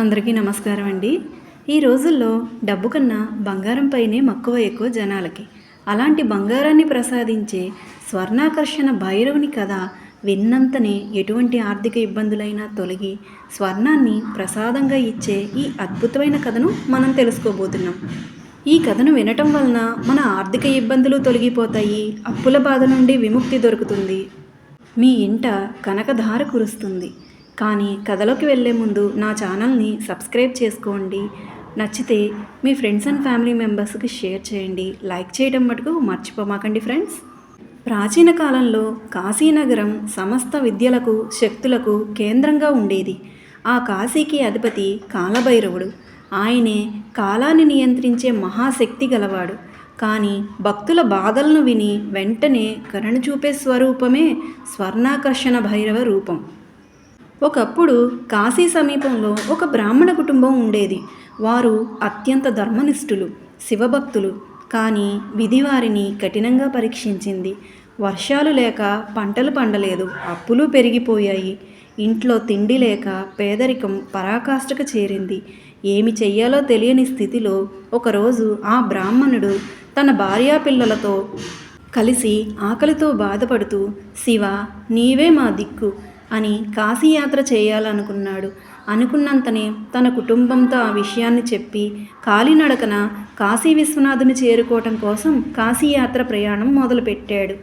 అందరికీ నమస్కారం అండి. ఈ రోజుల్లో డబ్బు కన్నా బంగారంపైనే మక్కువ ఎక్కువ జనాలకి. అలాంటి బంగారాన్ని ప్రసాదించే స్వర్ణాకర్షణ భైరవుని కథ విన్నంతనే ఎటువంటి ఆర్థిక ఇబ్బందులైనా తొలగి స్వర్ణాన్ని ప్రసాదంగా ఇచ్చే ఈ అద్భుతమైన కథను మనం తెలుసుకోబోతున్నాం. ఈ కథను వినటం వలన మన ఆర్థిక ఇబ్బందులు తొలగిపోతాయి అప్పుల బాధ నుండి విముక్తి దొరుకుతుంది. మీ ఇంట కనకధార కురుస్తుంది. కానీ కథలోకి వెళ్ళే ముందు నా ఛానల్ని సబ్స్క్రైబ్ చేసుకోండి. నచ్చితే మీ ఫ్రెండ్స్ అండ్ ఫ్యామిలీ మెంబర్స్కి షేర్ చేయండి. లైక్ చేయడం మటుకు మర్చిపోమాకండి ఫ్రెండ్స్. ప్రాచీన కాలంలో కాశీనగరం సమస్త విద్యలకు శక్తులకు కేంద్రంగా ఉండేది. ఆ కాశీకి అధిపతి కాలభైరవుడు. ఆయనే కాలాన్ని నియంత్రించే మహాశక్తి గలవాడు. కానీ భక్తుల బాధలను విని వెంటనే కరుణ చూపే స్వరూపమే స్వర్ణాకర్షణ భైరవ రూపం. ఒకప్పుడు కాశీ సమీపంలో ఒక బ్రాహ్మణ కుటుంబం ఉండేది. వారు అత్యంత ధర్మనిష్ఠులు శివభక్తులు. కానీ విధి వారిని కఠినంగా పరీక్షించింది. వర్షాలు లేక పంటలు పండలేదు అప్పులు పెరిగిపోయాయి. ఇంట్లో తిండి లేక పేదరికం పరాకాష్ఠకు చేరింది. ఏమి చెయ్యాలో తెలియని స్థితిలో ఒకరోజు ఆ బ్రాహ్మణుడు తన భార్యా పిల్లలతో కలిసి ఆకలితో బాధపడుతూ శివ నీవే మా దిక్కు. అని కాశీయాత్ర చేయాలనుకున్నాడు. అనుకున్నంతనే తన కుటుంబంతో ఆ విషయాన్ని చెప్పి కాలినడకన కాశీ విశ్వనాథుని చేరుకోవటం కోసం కాశీయాత్ర ప్రయాణం మొదలుపెట్టాడు.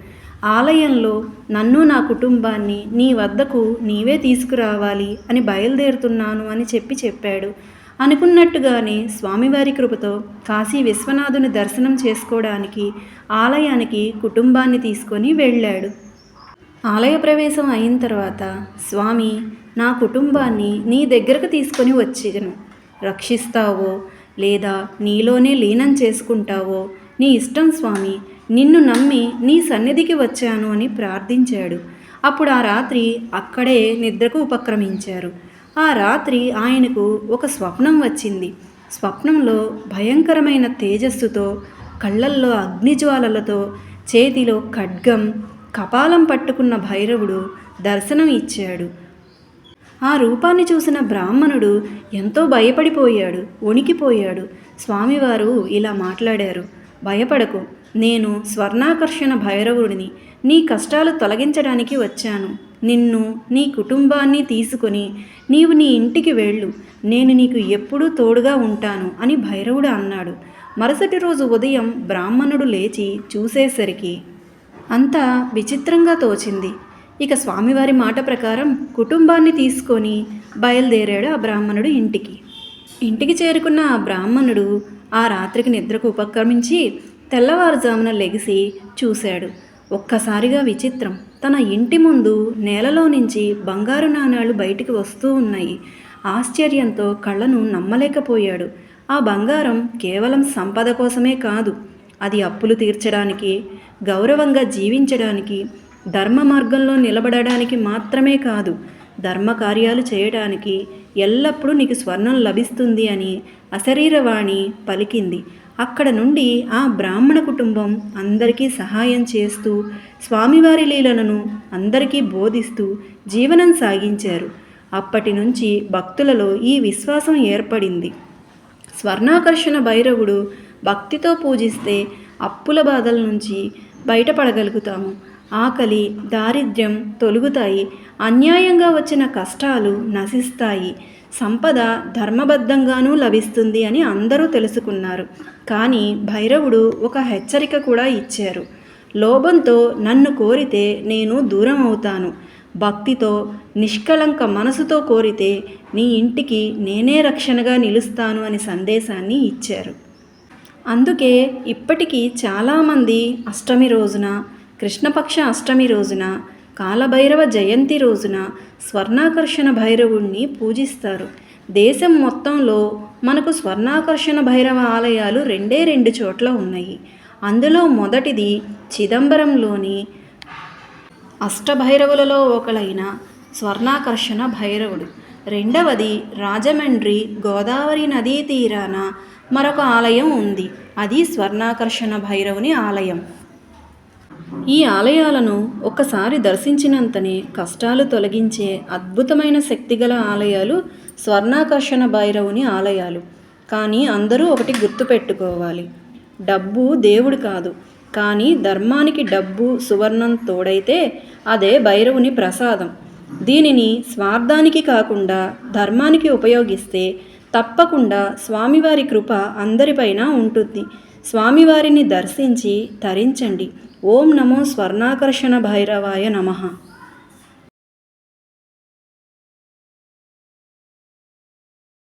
ఆలయంలో నన్ను నా కుటుంబాన్ని నీ వద్దకు నీవే తీసుకురావాలి అని బయలుదేరుతున్నాను అని చెప్పి చెప్పాడు. అనుకున్నట్టుగానే స్వామివారి కృపతో కాశీ విశ్వనాథుని దర్శనం చేసుకోవడానికి ఆలయానికి కుటుంబాన్ని తీసుకొని వెళ్ళాడు. ఆలయ ప్రవేశం అయిన తర్వాత స్వామి నా కుటుంబాన్ని నీ దగ్గరకు తీసుకొని వచ్చాను రక్షిస్తావో లేదా నీలోనే లీనం చేసుకుంటావో నీ ఇష్టం స్వామి నిన్ను నమ్మి నీ సన్నిధికి వచ్చాను అని ప్రార్థించాడు. అప్పుడు ఆ రాత్రి అక్కడే నిద్రకు ఉపక్రమించారు. ఆ రాత్రి ఆయనకు ఒక స్వప్నం వచ్చింది. స్వప్నంలో భయంకరమైన తేజస్సుతో కళ్ళల్లో అగ్నిజ్వాలలతో చేతిలో ఖడ్గం కపాలం పట్టుకున్న భైరవుడు దర్శనం ఇచ్చాడు. ఆ రూపాన్ని చూసిన బ్రాహ్మణుడు ఎంతో భయపడిపోయాడు వణికిపోయాడు. స్వామివారు ఇలా మాట్లాడారు. భయపడకు నేను స్వర్ణాకర్షణ భైరవుడిని. నీ కష్టాలు తొలగించడానికి వచ్చాను. నిన్ను నీ కుటుంబాన్ని తీసుకొని నీవు నీ ఇంటికి వెళ్ళు. నేను నీకు ఎప్పుడూ తోడుగా ఉంటాను అని భైరవుడు అన్నాడు. మరుసటి రోజు ఉదయం బ్రాహ్మణుడు లేచి చూసేసరికి అంతా విచిత్రంగా తోచింది. ఇక స్వామివారి మాట ప్రకారం కుటుంబాన్ని తీసుకొని బయలుదేరాడు ఆ బ్రాహ్మణుడు ఇంటికి. ఇంటికి చేరుకున్న ఆ బ్రాహ్మణుడు ఆ రాత్రికి నిద్రకు ఉపక్రమించి తెల్లవారుజామున లెగిసి చూశాడు. ఒక్కసారిగా విచిత్రం. తన ఇంటి ముందు నేలలో నుంచి బంగారు నాణాలు బయటికి వస్తూ ఉన్నాయి. ఆశ్చర్యంతో కళ్ళను నమ్మలేకపోయాడు. ఆ బంగారం కేవలం సంపద కోసమే కాదు అది అప్పులు తీర్చడానికి గౌరవంగా జీవించడానికి ధర్మ మార్గంలో నిలబడడానికి మాత్రమే కాదు ధర్మ కార్యాలు చేయడానికి ఎల్లప్పుడూ నీకు స్వర్ణం లభిస్తుంది అని అశరీరవాణి పలికింది. అక్కడ నుండి ఆ బ్రాహ్మణ కుటుంబం అందరికీ సహాయం చేస్తూ స్వామివారి లీలలను అందరికీ బోధిస్తూ జీవనం సాగించారు. అప్పటి నుంచి భక్తులలో ఈ విశ్వాసం ఏర్పడింది. స్వర్ణాకర్షణ భైరవుడు భక్తితో పూజిస్తే అప్పుల బాధల నుంచి బయటపడగలుగుతాము. ఆకలి దారిద్ర్యం తొలుగుతాయి. అన్యాయంగా వచ్చిన కష్టాలు నశిస్తాయి. సంపద ధర్మబద్ధంగానూ లభిస్తుంది అని అందరూ తెలుసుకున్నారు. కానీ భైరవుడు ఒక హెచ్చరిక కూడా ఇచ్చారు. లోభంతో నన్ను కోరితే నేను దూరం అవుతాను భక్తితో నిష్కళంక మనసుతో కోరితే నీ ఇంటికి నేనే రక్షణగా నిలుస్తాను అని సందేశాన్ని ఇచ్చారు. అందుకే ఇప్పటికీ చాలామంది అష్టమి రోజున కృష్ణపక్ష అష్టమి రోజున కాలభైరవ జయంతి రోజున స్వర్ణాకర్షణ భైరవుణ్ణి పూజిస్తారు. దేశం మొత్తంలో మనకు స్వర్ణాకర్షణ భైరవ ఆలయాలు రెండే రెండు చోట్ల ఉన్నాయి. అందులో మొదటిది చిదంబరంలోని అష్టభైరవులలో ఒకలైన స్వర్ణాకర్షణ భైరవుడు. రెండవది రాజమండ్రి గోదావరి నదీ తీరాన మరొక ఆలయం ఉంది. అది స్వర్ణాకర్షణ భైరవుని ఆలయం. ఈ ఆలయాలను ఒక్కసారి దర్శించినంతనే కష్టాలు తొలగించే అద్భుతమైన శక్తిగల ఆలయాలు స్వర్ణాకర్షణ భైరవుని ఆలయాలు. కానీ అందరూ ఒకటి గుర్తుపెట్టుకోవాలి. డబ్బు దేవుడు కాదు. కానీ ధర్మానికి డబ్బు సువర్ణం తోడైతే అదే భైరవుని ప్రసాదం. దీనిని స్వార్థానికి కాకుండా ధర్మానికి ఉపయోగిస్తే తప్పకుండా స్వామివారి కృప అందరిపైన ఉంటుంది. స్వామివారిని దర్శించి తరించండి. ఓం నమో స్వర్ణాకర్షణ భైరవాయ నమః.